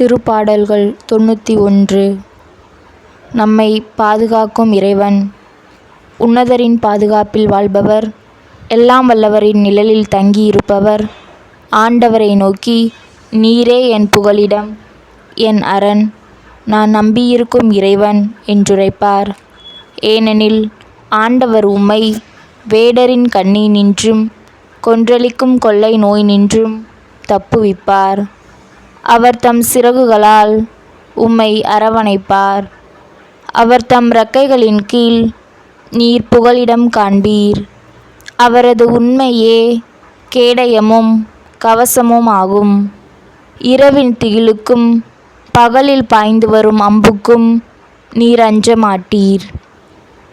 திருப்பாடல்கள் தொண்ணூற்றி ஒன்று. நம்மை பாதுகாக்கும் இறைவன். உன்னதரின் பாதுகாப்பில் வாழ்பவர். எல்லாம் வல்லவரின் நிழலில் தங்கியிருப்பவர். ஆண்டவரை நோக்கி நீரே என் புகலிடம் என் அரண். நான் நம்பியிருக்கும் இறைவன் என்றுரைப்பார். ஏனெனில் ஆண்டவர் உம்மை வேடரின் கண்ணி நின்றும் கொன்றளிக்கும் கொள்ளை நோய் நின்றும் தப்புவிப்பார். அவர் தம் சிறகுகளால் உம்மை அரவணைப்பார். அவர் தம் இறக்கைகளின் கீழ் நீர் புகலிடம் காண்பீர். அவரது உண்மையே கேடயமும் கவசமும் ஆகும். இரவின் திகிலுக்கும் பகலில் பாய்ந்து வரும் அம்புக்கும் நீர் அஞ்ச மாட்டீர்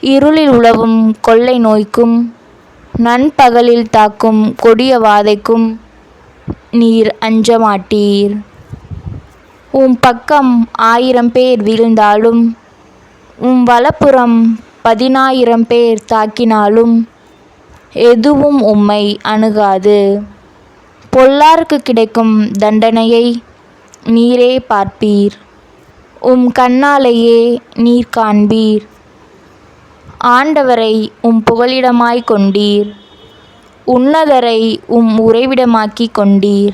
இருளில் உழவும் கொள்ளை நோய்க்கும் நண்பகலில் தாக்கும் கொடிய வாதைக்கும் நீர் அஞ்ச மாட்டீர் உம் பக்கம் ஆயிரம் பேர் வீழ்ந்தாலும் உம் வலப்புறம் பதினாயிரம் பேர் தாக்கினாலும் எதுவும் உம்மை அணுகாது. பொல்லாருக்கு கிடைக்கும் தண்டனையை நீரே பார்ப்பீர். உம் கண்ணாலேயே நீர் காண்பீர். ஆண்டவரை உம் புகலிடமாய்க் கொண்டீர். உன்னதரை உம் உறைவிடமாக்கிக் கொண்டீர்.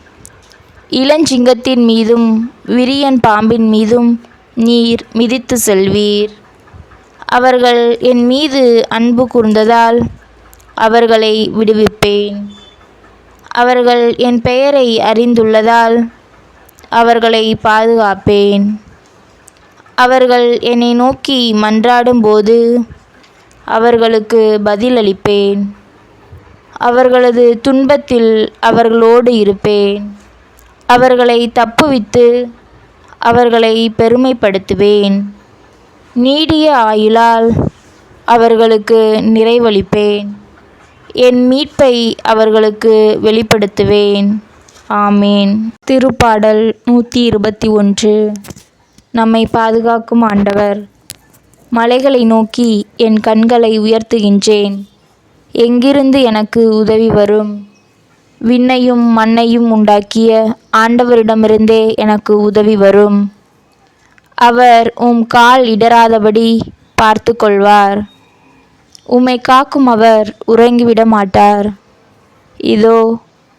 இளஞ்சிங்கத்தின் மீதும் விரியன் பாம்பின் மீதும் நீர் மிதித்து செல்வீர். அவர்கள் என் மீது அன்பு கூர்ந்ததால் அவர்களை விடுவிப்பேன். அவர்கள் என் பெயரை அறிந்துள்ளதால் அவர்களை பாதுகாப்பேன். அவர்கள் என்னை நோக்கி மன்றாடும்போது அவர்களுக்கு பதிலளிப்பேன். அவர்களது துன்பத்தில் அவர்களோடு இருப்பேன். அவர்களை தப்புவித்து அவர்களை பெருமைப்படுத்துவேன். நீடிய ஆயுளால் அவர்களுக்கு நிறைவளிப்பேன். என் மீட்பை அவர்களுக்கு வெளிப்படுத்துவேன். ஆமேன். திருப்பாடல் நூற்றி இருபத்தி ஒன்று நம்மை பாதுகாக்கும் ஆண்டவர். மலைகளை நோக்கி என் கண்களை உயர்த்துகின்றேன். எங்கிருந்து எனக்கு உதவி வரும்? விண்ணையும் மண்ணையும் உண்டாக்கிய ஆண்டவரிடமிருந்தே எனக்கு உதவி வரும். அவர் உம் கால் இடராதபடி பார்த்து கொள்வார் உம்மை காக்கும் அவர் உறங்கிவிட மாட்டார் இதோ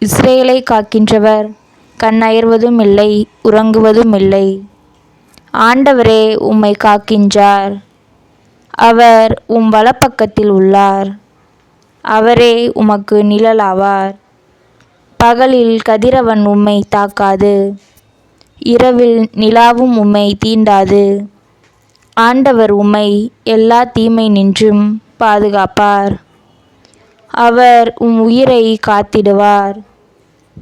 இஸ்ரேலை காக்கின்றவர் கண்ணயர்வதும் இல்லை உறங்குவதும் இல்லை. ஆண்டவரே உம்மை காக்கின்றார். அவர் உம் வலப்பக்கத்தில் உள்ளார். அவரே உமக்கு நிழலாவார். பகலில் கதிரவன் உம்மை தாக்காது. இரவில் நிலாவும் உம்மை தீண்டாது. ஆண்டவர் உம்மை எல்லா தீமை நின்றும் பாதுகாப்பார். அவர் உம் உயிரை காத்திடுவார்.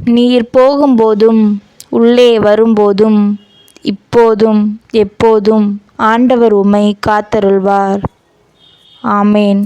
நீர் போகும்போதும் உள்ளே வரும்போதும் இப்போதும் எப்போதும் ஆண்டவர் உம்மை காத்தருள்வார். ஆமேன்.